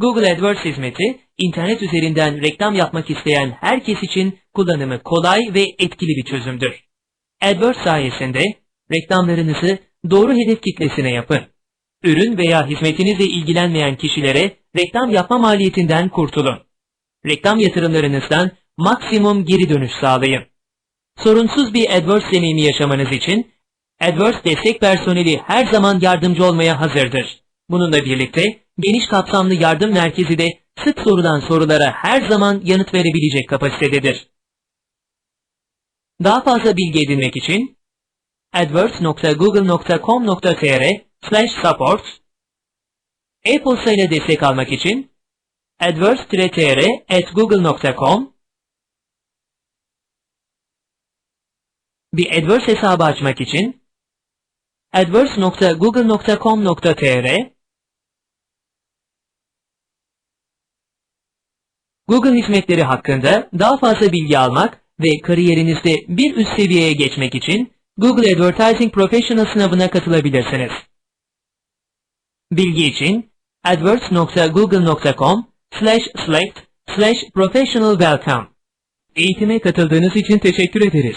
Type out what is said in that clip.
Google AdWords hizmeti, internet üzerinden reklam yapmak isteyen herkes için kullanımı kolay ve etkili bir çözümdür. AdWords sayesinde reklamlarınızı doğru hedef kitlesine yapın. Ürün veya hizmetinizle ilgilenmeyen kişilere reklam yapma maliyetinden kurtulun. Reklam yatırımlarınızdan maksimum geri dönüş sağlayın. Sorunsuz bir AdWords deneyimi yaşamanız için AdWords destek personeli her zaman yardımcı olmaya hazırdır. Bununla birlikte geniş kapsamlı yardım merkezi de sık sorulan sorulara her zaman yanıt verebilecek kapasitededir. Daha fazla bilgi edinmek için adwords.google.com.tr slash support e-posta ile destek almak için adwords-tr at google.com Bir AdWords hesabı açmak için adwords.google.com.tr Google hizmetleri hakkında daha fazla bilgi almak ve kariyerinizde bir üst seviyeye geçmek için Google Advertising Professional sınavına katılabilirsiniz. Bilgi için adwords.google.com slash select slash professional welcome Eğitime katıldığınız için teşekkür ederiz.